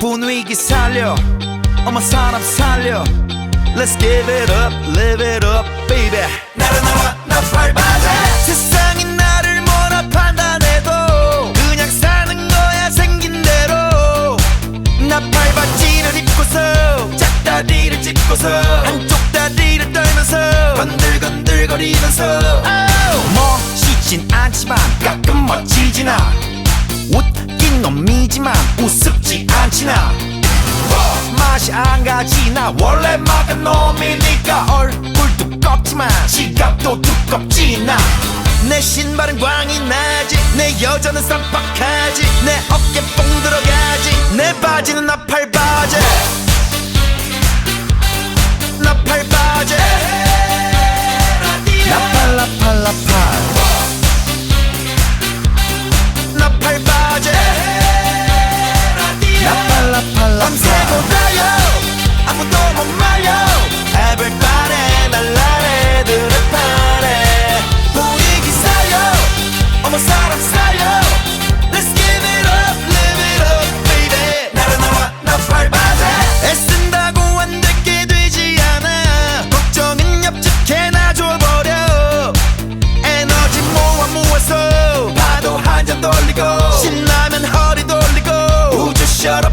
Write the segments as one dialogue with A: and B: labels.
A: 분위기 살려. 어머 사람 살려. Let's give it up, live it up, baby. 나른나와 나 밟아자 세상이 나를 뭐라 판단해도 그냥 사는 거야 생긴 대로. 나 밟아지를 입고서 짝다리를 짚고서 한쪽 다리를 떨면서 건들건들거리면서. Oh! 멋있진 않지만 가끔 멋지진 않 놈이지만 우습지 않지나. 맛이 안 가지 나. 원래 막은 놈이니까 얼굴 두껍지만 지갑도 두껍지 나 내 신발은 광이 나지. 내 여자는 쌈박하지. 내 어깨 뽕 들어가지. 내 바지는 나팔 바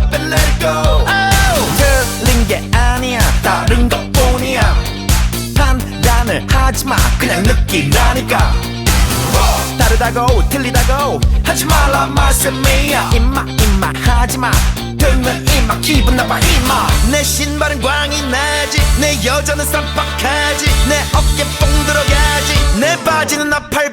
A: up and let it go. 틀린 게 아니야. 다른 것뿐이야. 판단을 하지마. 그냥 느끼라니까. 다르다고 틀리다고 하지 말라 말씀이야. 임마 임마 하지마. 듣는 임마 기분 나빠 임마. 내 신발은 광이 나지. 내 여자는 쌈박하지. 내 어깨 뽕 들어가지. 내 바지는 나팔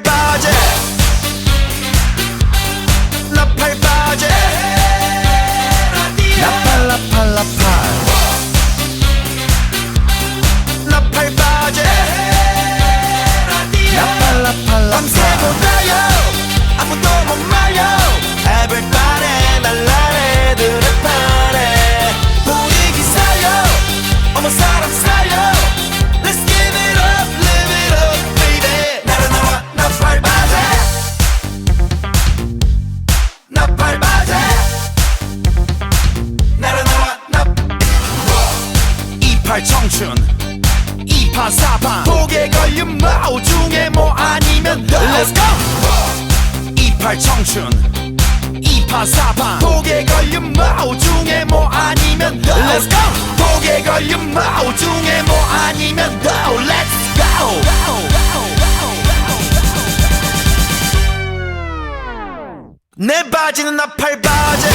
A: 이팔 청춘. 이판 사판 독에 걸린 마오 중에 뭐 아니면 Let's go! 이팔 청춘. 이판 사판 독에 걸린 마오 중에 뭐 아니면 Let's go! 독에 걸린 마오 중에 뭐 아니면 No Let's go! 내 바지는 나팔 바지